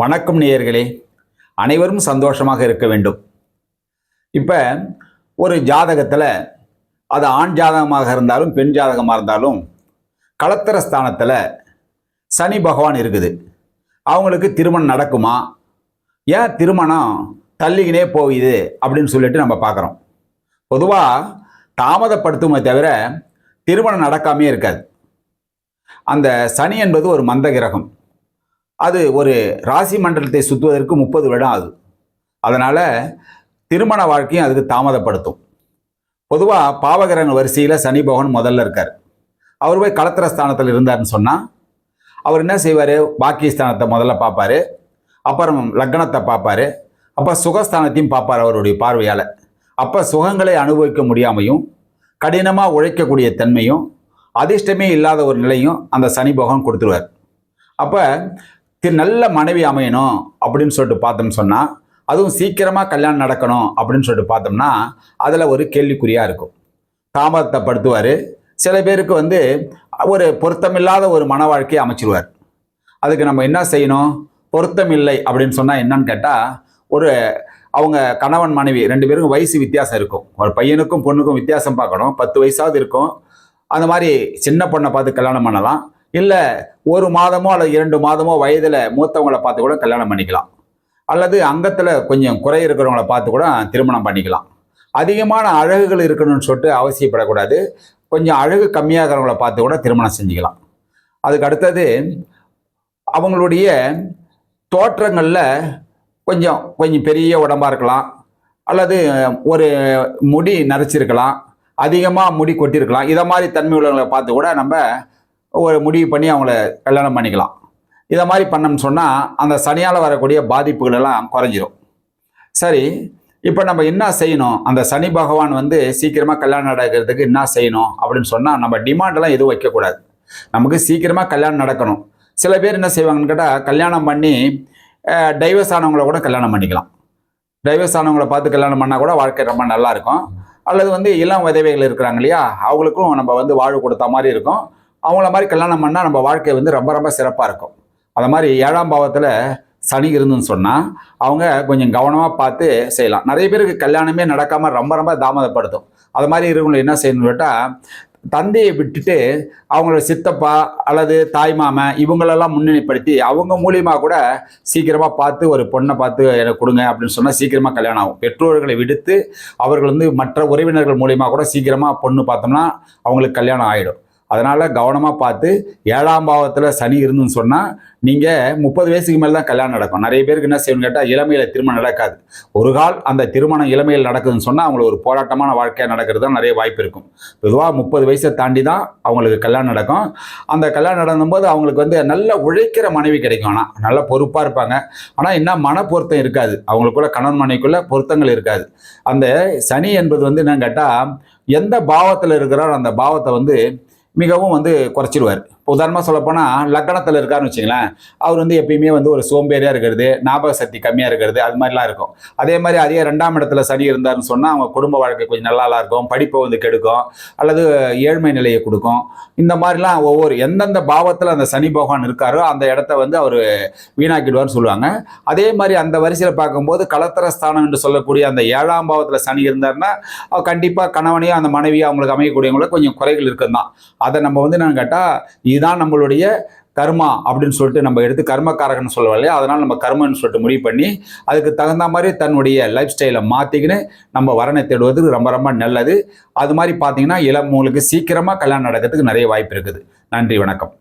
வணக்கம் நேயர்களே. அனைவரும் சந்தோஷமாக இருக்க வேண்டும். இப்போ ஒரு ஜாதகத்தில் அது ஆண் ஜாதகமாக இருந்தாலும் பெண் ஜாதகமாக இருந்தாலும் களத்திர ஸ்தானத்தில் சனி பகவான் இருக்குது. அவங்களுக்கு திருமணம் நடக்குமா? ஏன் திருமணம் தள்ளிக்கினே போகுது அப்படின்னு சொல்லிட்டு நம்ம பார்க்குறோம். பொதுவாக தாமதப்படுத்துமே தவிர திருமணம் நடக்காமே இருக்காது. அந்த சனி என்பது ஒரு மந்த கிரகம். அது ஒரு ராசி மண்டலத்தை சுற்றுவதற்கு முப்பது வருடம் ஆகுது. அதனால் திருமண வாழ்க்கையும் அதுக்கு தாமதப்படுத்தும். பொதுவாக பாவகிரகங்கள் வரிசையில் சனி பகவான் முதல்ல இருக்கார். அவர் போய் களத்திர ஸ்தானத்தில் இருந்தார்னு சொன்னால் அவர் என்ன செய்வார்? பாக்கியஸ்தானத்தை முதல்ல பார்ப்பாரு. அப்புறம் லக்னத்தை பார்ப்பாரு. அப்போ சுகஸ்தானத்தையும் பார்ப்பார் அவருடைய பார்வையால். அப்போ சுகங்களை அனுபவிக்க முடியாமையும் கடினமாக உழைக்கக்கூடிய தன்மையும் அதிர்ஷ்டமே இல்லாத ஒரு நிலையும் அந்த சனி பகவான் கொடுத்துருவார். அப்போ திரு நல்ல மனைவி அமையணும் அப்படின்னு சொல்லிட்டு பார்த்தோம்னு சொன்னால் அதுவும் சீக்கிரமாக கல்யாணம் நடக்கணும் அப்படின்னு சொல்லிட்டு பார்த்தோம்னா அதில் ஒரு கேள்விக்குறியாக இருக்கும். தாமதத்தைப்படுத்துவார் சில பேருக்கு வந்து ஒரு பொருத்தமில்லாத ஒரு மன வாழ்க்கையை அமைச்சிருவார். அதுக்கு நம்ம என்ன செய்யணும்? பொருத்தம் இல்லை அப்படின்னு சொன்னால் என்னன்னு கேட்டால் ஒரு அவங்க கணவன் மனைவி ரெண்டு பேருக்கும் வயசு வித்தியாசம் இருக்கும். ஒரு பையனுக்கும் பொண்ணுக்கும் வித்தியாசம் பார்க்கணும். பத்து வயசாவது இருக்கும். அந்த மாதிரி சின்ன பொண்ணை பார்த்து கல்யாணம் பண்ணலாம். இல்லை ஒரு மாதமோ அல்லது இரண்டு மாதமோ வயதில் மூத்தவங்களை பார்த்து கூட கல்யாணம் பண்ணிக்கலாம். அல்லது அங்கத்தில் கொஞ்சம் குறை இருக்கிறவங்கள பார்த்து கூட திருமணம் பண்ணிக்கலாம். அதிகமான அழகுகள் இருக்கணும்னு சொல்லிட்டு அவசியப்படக்கூடாது. கொஞ்சம் அழகு கம்மியாக இருக்கிறவங்கள பார்த்து கூட திருமணம் செஞ்சுக்கலாம். அதுக்கு அடுத்தது அவங்களுடைய தோற்றங்களில் கொஞ்சம் கொஞ்சம் பெரிய உடம்பாக இருக்கலாம். அல்லது ஒரு முடி நரைச்சிருக்கலாம். அதிகமாக முடி கொட்டியிருக்கலாம் இதை மாதிரி தன்மை உள்ளவங்களை பார்த்து கூட நம்ம ஒரு முடிவு பண்ணி அவங்கள கல்யாணம் பண்ணிக்கலாம். இதை மாதிரி பண்ணோம்னு சொன்னால் அந்த சனியால் வரக்கூடிய பாதிப்புகள் எல்லாம் குறைஞ்சிரும். சரி இப்போ நம்ம என்ன செய்யணும்? அந்த சனி பகவான் வந்து சீக்கிரமாக கல்யாணம் நடக்கிறதுக்கு என்ன செய்யணும்? அப்படின்னு சொன்னால் நம்ம டிமாண்டெல்லாம் எதுவும் வைக்கக்கூடாது நமக்கு சீக்கிரமாக கல்யாணம் நடக்கணும். சில பேர் என்ன செய்வாங்கன்னு கேட்டால் கல்யாணம் பண்ணி டைவர்ஸ் ஆனவங்கள கூட கல்யாணம் பண்ணிக்கலாம். டைவர்ஸ் ஆனவங்களை பார்த்து கல்யாணம் பண்ணால் கூட வாழ்க்கை ரொம்ப நல்லாயிருக்கும் அல்லது வந்து இளம் விதவைகள் இருக்கிறாங்க இல்லையா அவங்களுக்கும் நம்ம வந்து வாழ்வு கொடுத்த மாதிரி இருக்கும். அவங்கள மாதிரி கல்யாணம் பண்ணால் நம்ம வாழ்க்கை வந்து ரொம்ப ரொம்ப சிறப்பாக இருக்கும். அது மாதிரி ஏழாம் பாவத்தில் சனி இருந்துன்னு சொன்னால் அவங்க கொஞ்சம் கவனமாக பார்த்து செய்யலாம். நிறைய பேருக்கு கல்யாணமே நடக்காமல் ரொம்ப ரொம்ப தாமதப்படுத்தும். அது மாதிரி இருக்கவங்களை என்ன செய்யணும்னு கேட்டால் தந்தையை விட்டுட்டு அவங்களோட சித்தப்பா அல்லது தாய் இவங்களெல்லாம் முன்னிலைப்படுத்தி அவங்க மூலியமாக கூட சீக்கிரமாக பார்த்து ஒரு பொண்ணை பார்த்து எனக்கு கொடுங்க அப்படின்னு சொன்னால் சீக்கிரமாக கல்யாணம் ஆகும். பெற்றோர்களை விடுத்து அவர்கள் வந்து மற்ற உறவினர்கள் மூலியமாக கூட சீக்கிரமாக பொண்ணு பார்த்தோம்னா அவங்களுக்கு கல்யாணம் ஆகிடும் அதனால் கவனமாக பார்த்து ஏழாம் பாவத்தில் சனி இருந்துன்னு சொன்னால் நீங்கள் முப்பது வயசுக்கு மேலே தான் கல்யாணம் நடக்கும். நிறைய பேருக்கு என்ன செய்யணும்னு கேட்டால் இளமையில் திருமணம் நடக்காது. ஒரு கால் அந்த திருமணம் இளமையில் நடக்குதுன்னு சொன்னால் அவங்களுக்கு ஒரு போராட்டமான வாழ்க்கையாக நடக்கிறது தான் நிறைய வாய்ப்பு இருக்கும். பொதுவாக முப்பது வயசை தாண்டி தான் அவங்களுக்கு கல்யாணம் நடக்கும். அந்த கல்யாணம் நடக்கும்போது அவங்களுக்கு வந்து நல்ல உழைக்கிற மனைவி கிடைக்கும். ஆனால் நல்ல பொறுப்பாக இருப்பாங்க. ஆனால் என்ன மன பொருத்தம் இருக்காது. அவங்களுக்குள்ள கணவன் மனைவிக்குள்ள பொருத்தங்கள் இருக்காது. அந்த சனி என்பது வந்து என்னன்னு கேட்டால் எந்த பாவத்தில் இருக்கிறாரோ அந்த பாவத்தை வந்து மிகவும் வந்து குறைச்சிருவார். உதாரணமாக சொல்லப்போனால் லக்கணத்தில் இருக்காருன்னு வச்சுங்களேன் அவர் வந்து எப்பயுமே வந்து ஒரு சோம்பேறியாக இருக்கிறது ஞாபக சக்தி கம்மியாக இருக்கிறது அது மாதிரிலாம் இருக்கும். அதே மாதிரி அதே ரெண்டாம் இடத்துல சனி இருந்தாருன்னு சொன்னால் அவங்க குடும்ப வாழ்க்கை கொஞ்சம் நல்லா இருக்கும். படிப்பை வந்து கெடுக்கும் அல்லது ஏழ்மை நிலையை கொடுக்கும். இந்த மாதிரிலாம் ஒவ்வொரு எந்தெந்த பாவத்தில் அந்த சனி பகவான் இருக்காரோ அந்த இடத்த வந்து அவர் வீணாக்கிடுவார்னு சொல்லுவாங்க. அதே மாதிரி அந்த வரிசையில் பார்க்கும்போது கலத்தர ஸ்தானம் என்று சொல்லக்கூடிய அந்த ஏழாம் பாவத்தில் சனி இருந்தாருன்னா அவர் கண்டிப்பாக கணவனையும் அந்த மனைவியும் அவங்களுக்கு அமையக்கூடியவங்களுக்கு கொஞ்சம் குறைகள் இருக்கும் தான் அதை நம்ம வந்து என்னன்னு கேட்டால் இதுதான் நம்மளுடைய கர்மா அப்படின்னு சொல்லிட்டு நம்ம எடுத்து கர்மக்காரகன்னு சொல்லுவோம் இல்லையா? அதனால் நம்ம கர்மன்னு சொல்லிட்டு முடிவு பண்ணி அதுக்கு தகுந்த மாதிரி தன்னுடைய லைஃப் ஸ்டைலை மாற்றிக்கின்னு நம்ம வரனை தேடுவது ரொம்ப ரொம்ப நல்லது. அது மாதிரி பார்த்தீங்கன்னா இளம் உங்களுக்கு சீக்கிரமாக கல்யாணம் நடக்கிறதுக்கு நிறைய வாய்ப்பு இருக்குது. நன்றி வணக்கம்.